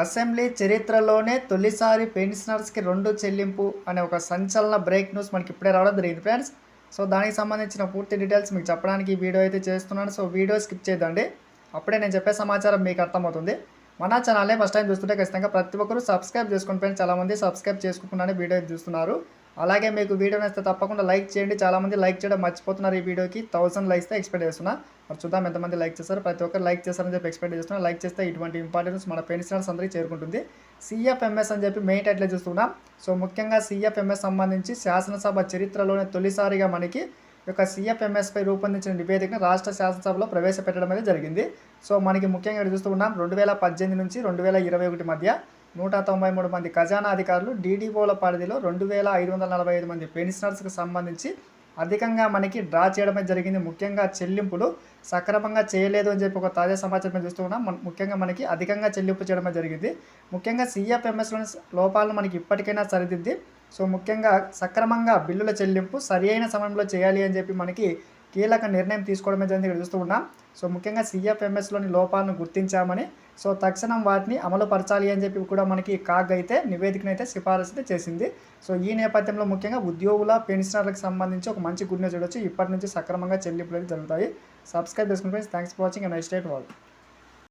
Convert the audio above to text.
Assembly చరిత్రలోనే తొలిసారి పెన్షనర్స్కి రెండు చెల్లింపు అనే ఒక సంచలన బ్రేక్ న్యూస్ మనకి ఇప్పుడే రావడం జరిగింది ఫ్రెండ్స్. సో దానికి సంబంధించిన పూర్తి డీటెయిల్స్ మీకు చెప్పడానికి ఈ వీడియో అయితే చేస్తున్నాను. సో వీడియో స్కిప్ చేయదండి. అప్పుడే నేను చెప్పే సమాచారం మీకు అర్థమవుతుంది. మన ఛానల్ని ఫస్ట్ టైం చూస్తుంటే ఖచ్చితంగా ప్రతి ఒక్కరు సబ్స్క్రైబ్ చేసుకుని ఫ్రెండ్స్ చాలామంది సబ్స్క్రైబ్ చేసుకోకుండానే వీడియో అయితే చూస్తున్నారు. అలాగే మీకు వీడియో నచ్చితే తప్పకుండా లైక్ చేయండి. చాలామంది లైక్ చేయడం మర్చిపోతున్నారు ఈ వీడియోకి. థౌసండ్ లైక్స్ ఎక్స్పెక్ట్ చేస్తున్నా. మరి చూద్దాం ఎంతమంది లైక్ చేస్తారు ప్రతి ఒక్కరు లైక్ చేస్తారని చెప్పి ఎక్స్పెక్ట్ చేస్తున్నా. లైక్ చేస్తే ఇటువంటి ఇంపార్టెన్స్ మన పెన్షనర్స్ అందరికీ చేరుకుంటుంది. సిఎఫ్ఎంఎస్ అని చెప్పి మెయిన్ టైట్లో చూస్తున్నాం. సో ముఖ్యంగా సిఎఫ్ఎంఎస్ సంబంధించి శాసనసభ చరిత్రలోనే తొలిసారిగా మనకి యొక్క సిఎఫ్ఎంఎస్పై రూపొందించిన నివేదికను రాష్ట్ర శాసనసభలో ప్రవేశపెట్టడం అనేది జరిగింది. సో మనకి ముఖ్యంగా ఇక్కడ చూస్తూ ఉన్నాం. రెండు వేల పద్దెనిమిది నుంచి రెండు వేల ఇరవై ఒకటి మధ్య నూట తొంభై మూడు మంది ఖజానా అధికారులు డీడీఓల పరిధిలో రెండు వేల ఐదు వందల నలభై ఐదు మంది పెన్షనర్స్కు సంబంధించి అధికంగా మనకి డ్రా చేయడమే జరిగింది. ముఖ్యంగా చెల్లింపులు సక్రమంగా చేయలేదు అని చెప్పి ఒక తాజా సమాచారం చూస్తూ ఉన్నాం. మన- ముఖ్యంగా మనకి అధికంగా చెల్లింపు చేయడమే జరిగింది. ముఖ్యంగా సిఎఫ్ఎంఎస్లోని లోపాలను మనకి ఇప్పటికైనా సరిదిద్ది. సో ముఖ్యంగా సక్రమంగా బిల్లుల చెల్లింపు సరి అయిన సమయంలో చేయాలి అని చెప్పి మనకి కీలక నిర్ణయం తీసుకోవడమే జరిగింది ఇక్కడ చూస్తూ ఉన్నాం. సో ముఖ్యంగా సిఎఫ్ఎంఎస్లోని లోపాలను గుర్తించామని సో తక్షణం వాటిని అమలు పరచాలి అని చెప్పి కూడా మనకి కాగ్ అయితే నివేదికనైతే సిఫారసు అయితే చేసింది. సో ఈ నేపథ్యంలో ముఖ్యంగా ఉద్యోగుల పెన్షనర్లకు సంబంధించి ఒక మంచి గుడ్ న్యూస్ చూడొచ్చు. ఇప్పటి నుంచి సక్రమంగా చెల్లింపులు జరుగుతాయి. సబ్స్క్రైబ్ చేసుకుని friends thanks for watching. And next వాళ్ళు